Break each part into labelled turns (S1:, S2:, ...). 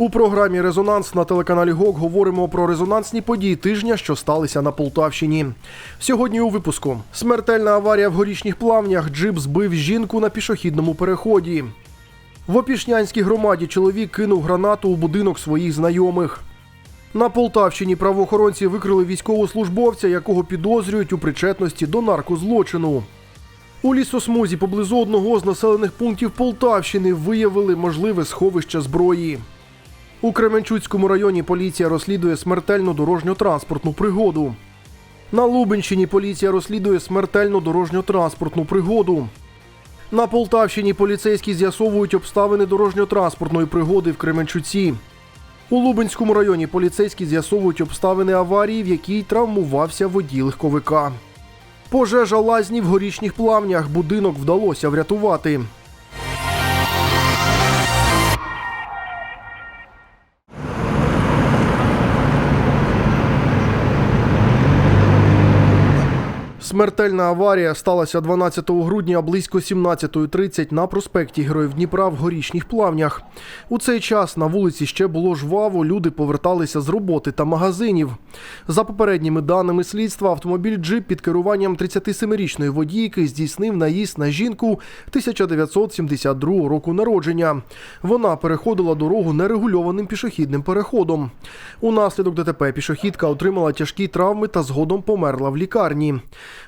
S1: У програмі Резонанс на телеканалі ГОК говоримо про резонансні події тижня, що сталися на Полтавщині. Сьогодні у випуску смертельна аварія в горішніх плавнях. Джип збив жінку на пішохідному переході. В Опішнянській громаді чоловік кинув гранату у будинок своїх знайомих. На Полтавщині правоохоронці викрили військовослужбовця, якого підозрюють у причетності до наркозлочину. У лісосмузі поблизу одного з населених пунктів Полтавщини виявили можливе сховище зброї. У Кременчуцькому районі поліція розслідує смертельну дорожньо-транспортну пригоду. На Лубенщині поліція розслідує смертельну дорожньо-транспортну пригоду. На Полтавщині поліцейські з'ясовують обставини дорожньо-транспортної пригоди в Кременчуці. У Лубенському районі поліцейські з'ясовують обставини аварії, в якій травмувався водій легковика. Пожежа лазні в горішніх плавнях. Будинок вдалося врятувати. Смертельна аварія сталася 12 грудня близько 17.30 на проспекті Героїв Дніпра в горішніх плавнях. У цей час на вулиці ще було жваво, люди поверталися з роботи та магазинів. За попередніми даними слідства, автомобіль джип під керуванням 37-річної водійки здійснив наїзд на жінку 1972 року народження. Вона переходила дорогу нерегульованим пішохідним переходом. Унаслідок ДТП пішохідка отримала тяжкі травми та згодом померла в лікарні.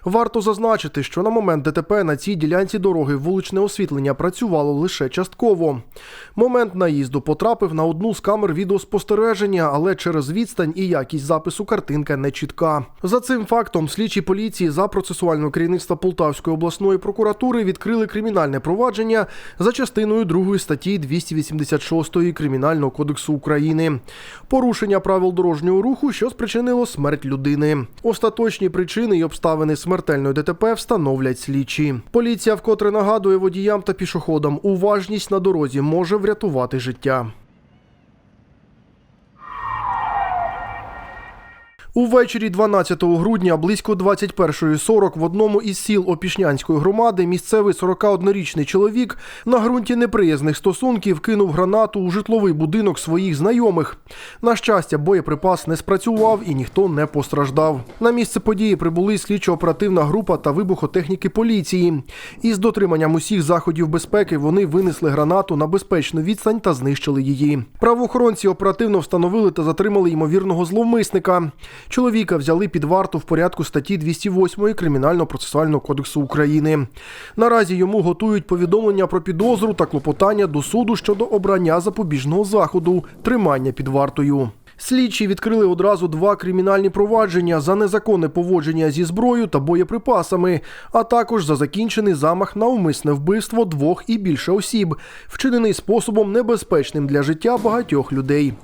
S1: Варто зазначити, що на момент ДТП на цій ділянці дороги вуличне освітлення працювало лише частково. Момент наїзду потрапив на одну з камер відеоспостереження, але через відстань і якість запису картинка не чітка. За цим фактом слідчі поліції за процесуального керівництва Полтавської обласної прокуратури відкрили кримінальне провадження за частиною 2 статті 286 Кримінального кодексу України. Порушення правил дорожнього руху, що спричинило смерть людини. Остаточні причини і обставини смертельної ДТП встановлять слідчі. Поліція вкотре нагадує водіям та пішоходам, уважність на дорозі може врятувати життя. Увечері 12 грудня близько 21.40 в одному із сіл Опішнянської громади місцевий 41-річний чоловік на ґрунті неприязних стосунків кинув гранату у житловий будинок своїх знайомих. На щастя, боєприпас не спрацював і ніхто не постраждав. На місце події прибули слідчо-оперативна група та вибухотехніки поліції. Із дотриманням усіх заходів безпеки вони винесли гранату на безпечну відстань та знищили її. Правоохоронці оперативно встановили та затримали ймовірного зловмисника. Чоловіка взяли під варту в порядку статті 208 Кримінально-процесуального кодексу України. Наразі йому готують повідомлення про підозру та клопотання до суду щодо обрання запобіжного заходу тримання під вартою. Слідчі відкрили одразу два кримінальні провадження за незаконне поводження зі зброєю та боєприпасами, а також за закінчений замах на умисне вбивство двох і більше осіб, вчинений способом небезпечним для життя багатьох людей.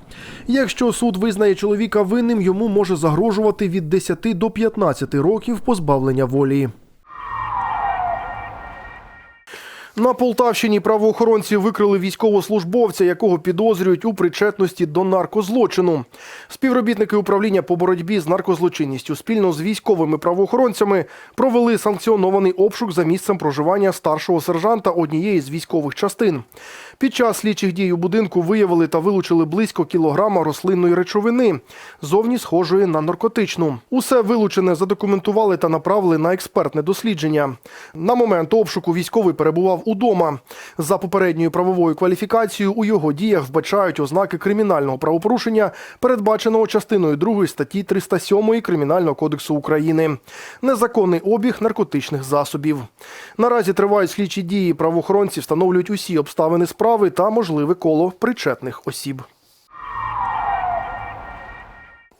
S1: Якщо суд визнає чоловіка винним, йому може загрожувати від 10 до 15 років позбавлення волі. На Полтавщині правоохоронці викрили військовослужбовця, якого підозрюють у причетності до наркозлочину. Співробітники управління по боротьбі з наркозлочинністю спільно з військовими правоохоронцями провели санкціонований обшук за місцем проживання старшого сержанта однієї з військових частин. Під час слідчих дій у будинку виявили та вилучили близько кілограма рослинної речовини, зовні схожої на наркотичну. Усе вилучене задокументували та направили на експертне дослідження. На момент обшуку військовий перебував удома. За попередньою правовою кваліфікацією у його діях вбачають ознаки кримінального правопорушення, передбаченого частиною 2 статті 307 Кримінального кодексу України. Незаконний обіг наркотичних засобів. Наразі тривають слідчі дії. Правоохоронці встановлюють усі обставини справи та можливе коло причетних осіб.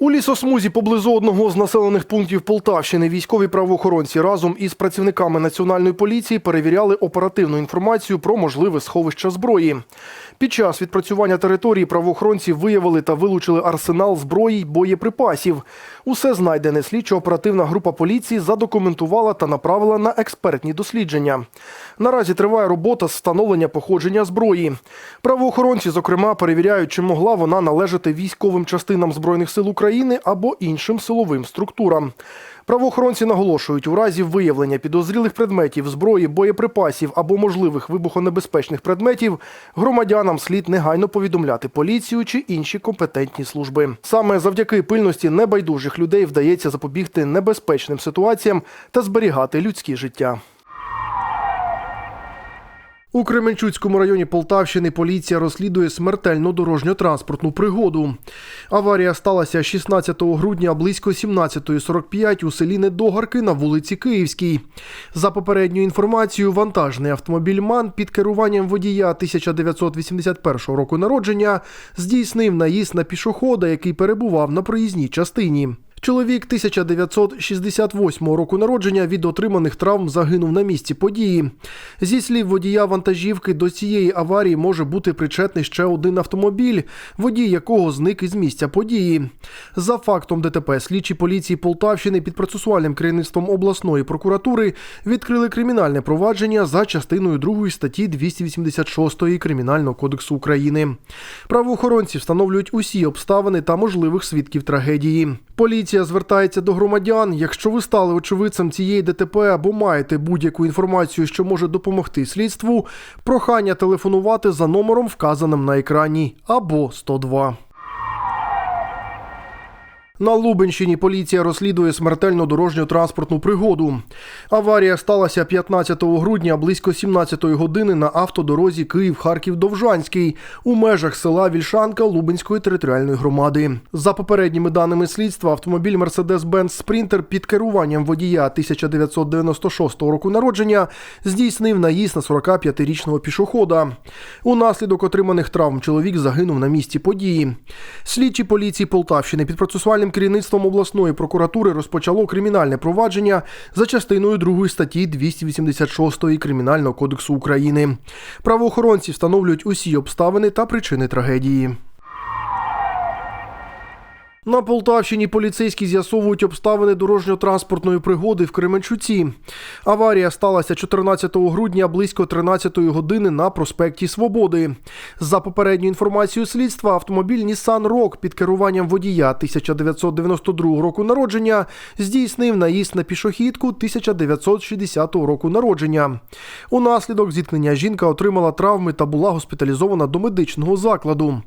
S1: У лісосмузі поблизу одного з населених пунктів Полтавщини військові правоохоронці разом із працівниками національної поліції перевіряли оперативну інформацію про можливе сховище зброї. Під час відпрацювання території правоохоронці виявили та вилучили арсенал зброї й боєприпасів. Усе знайдене слідчо-оперативна група поліції задокументувала та направила на експертні дослідження. Наразі триває робота з встановлення походження зброї. Правоохоронці, зокрема, перевіряють, чи могла вона належати військовим частинам збройних сил України. України або іншим силовим структурам. Правоохоронці наголошують, у разі виявлення підозрілих предметів, зброї, боєприпасів або можливих вибухонебезпечних предметів громадянам слід негайно повідомляти поліцію чи інші компетентні служби. Саме завдяки пильності небайдужих людей вдається запобігти небезпечним ситуаціям та зберігати людські життя. У Кременчуцькому районі Полтавщини поліція розслідує смертельну дорожньо-транспортну пригоду. Аварія сталася 16 грудня близько 17.45 у селі Недогарки на вулиці Київській. За попередньою інформацією, вантажний автомобіль МАН під керуванням водія 1981 року народження здійснив наїзд на пішохода, який перебував на проїзній частині. Чоловік 1968 року народження від отриманих травм загинув на місці події. Зі слів водія вантажівки, до цієї аварії може бути причетний ще один автомобіль, водій якого зник із місця події. За фактом ДТП слідчі поліції Полтавщини під процесуальним керівництвом обласної прокуратури відкрили кримінальне провадження за частиною 2 статті 286 Кримінального кодексу України. Правоохоронці встановлюють усі обставини та можливих свідків трагедії. Поліція звертається до громадян. Якщо ви стали очевидцем цієї ДТП або маєте будь-яку інформацію, що може допомогти слідству, прохання телефонувати за номером, вказаним на екрані, або 102. На Лубенщині поліція розслідує смертельну дорожню транспортну пригоду. Аварія сталася 15 грудня близько 17 години на автодорозі Київ-Харків-Довжанський у межах села Вільшанка Лубенської територіальної громади. За попередніми даними слідства, автомобіль Mercedes-Benz Спринтер під керуванням водія 1996 року народження здійснив наїзд на 45-річного пішохода. Унаслідок отриманих травм чоловік загинув на місці події. Слідчі поліції Полтавщини під процесуальним керівництвом обласної прокуратури розпочало кримінальне провадження за частиною 2 статті 286 Кримінального кодексу України. Правоохоронці встановлюють усі обставини та причини трагедії. На Полтавщині поліцейські з'ясовують обставини дорожньо-транспортної пригоди в Кременчуці. Аварія сталася 14 грудня близько 13 години на проспекті Свободи. За попередньою інформацією слідства, автомобіль Nissan Rogue під керуванням водія 1992 року народження здійснив наїзд на пішохідку 1960 року народження. Унаслідок зіткнення жінка отримала травми та була госпіталізована до медичного закладу.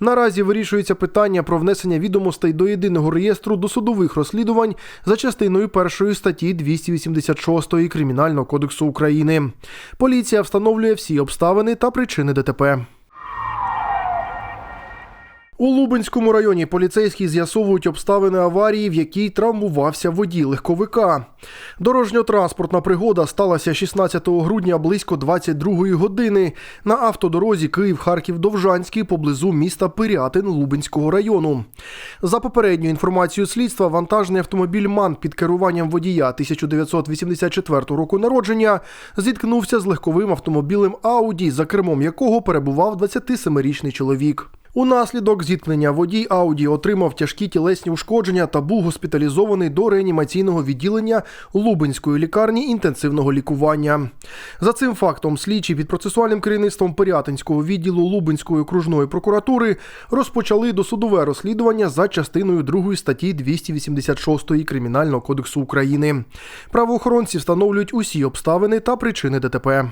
S1: Наразі вирішується питання про внесення відомостей до єдиного реєстру досудових розслідувань за частиною першої статті 286 Кримінального кодексу України. Поліція встановлює всі обставини та причини ДТП. У Лубенському районі поліцейські з'ясовують обставини аварії, в якій травмувався водій легковика. Дорожньо-транспортна пригода сталася 16 грудня близько 22 години на автодорозі Київ-Харків-Довжанський поблизу міста Пирятин Лубенського району. За попередньою інформацією слідства, вантажний автомобіль МАН під керуванням водія 1984 року народження зіткнувся з легковим автомобілем Ауді, за кермом якого перебував 27-річний чоловік. Унаслідок зіткнення водій Ауді отримав тяжкі тілесні ушкодження та був госпіталізований до реанімаційного відділення Лубенської лікарні інтенсивного лікування. За цим фактом слідчі під процесуальним керівництвом Пирятинського відділу Лубенської окружної прокуратури розпочали досудове розслідування за частиною 2 статті 286 Кримінального кодексу України. Правоохоронці встановлюють усі обставини та причини ДТП.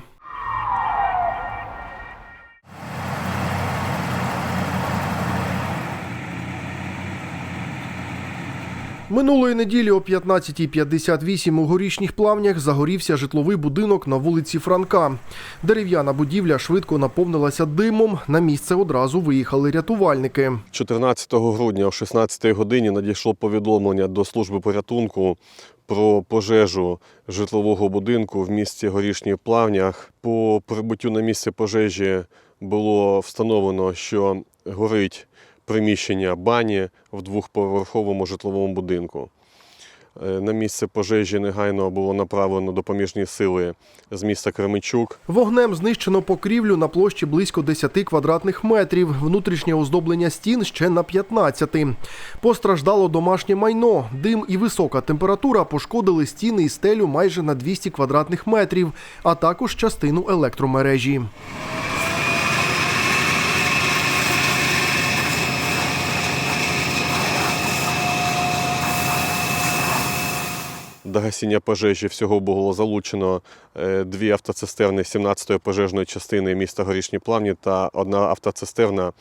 S1: Минулої неділі о 15.58 у горішніх плавнях загорівся житловий будинок на вулиці Франка. Дерев'яна будівля швидко наповнилася димом. На місце одразу виїхали рятувальники.
S2: 14 грудня о 16 годині надійшло повідомлення до служби порятунку про пожежу житлового будинку в місті Горішніх Плавнях. По прибуттю на місце пожежі було встановлено, що горить приміщення бані в двохповерховому житловому будинку. Е, На місце пожежі негайно було направлено допоміжні сили з міста Кременчук.
S1: Вогнем знищено покрівлю на площі близько 10 квадратних метрів. Внутрішнє оздоблення стін ще на 15. Постраждало домашнє майно. Дим і висока температура пошкодили стіни і стелю майже на 200 квадратних метрів, а також частину електромережі.
S2: До гасіння пожежі. Всього було залучено е, дві автоцистерни 17-ї пожежної частини міста Горішні Плавні та одна автоцистерна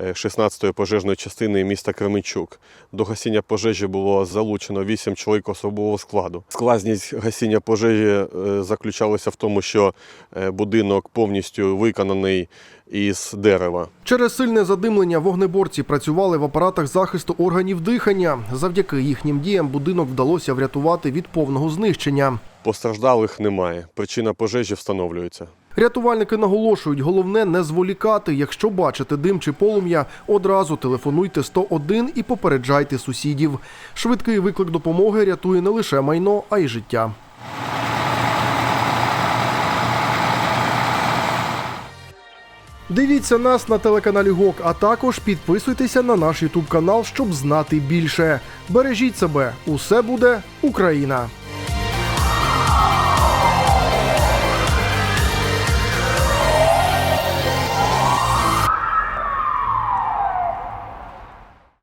S2: 16-ї пожежної частини міста Кременчук. До гасіння пожежі було залучено 8 чоловік особового складу. Складність гасіння пожежі е, заключалася в тому, що е, будинок повністю виконаний із дерева.
S1: Через сильне задимлення вогнеборці працювали в апаратах захисту органів дихання. Завдяки їхнім діям будинок вдалося врятувати від повного знищення.
S2: Постраждалих немає. Причина пожежі встановлюється.
S1: Рятувальники наголошують, головне не зволікати. Якщо бачите дим чи полум'я, одразу телефонуйте 101 і попереджайте сусідів. Швидкий виклик допомоги рятує не лише майно, а й життя. Дивіться нас на телеканалі ГОК, а також підписуйтеся на наш Ютуб канал, щоб знати більше. Бережіть себе, усе буде Україна!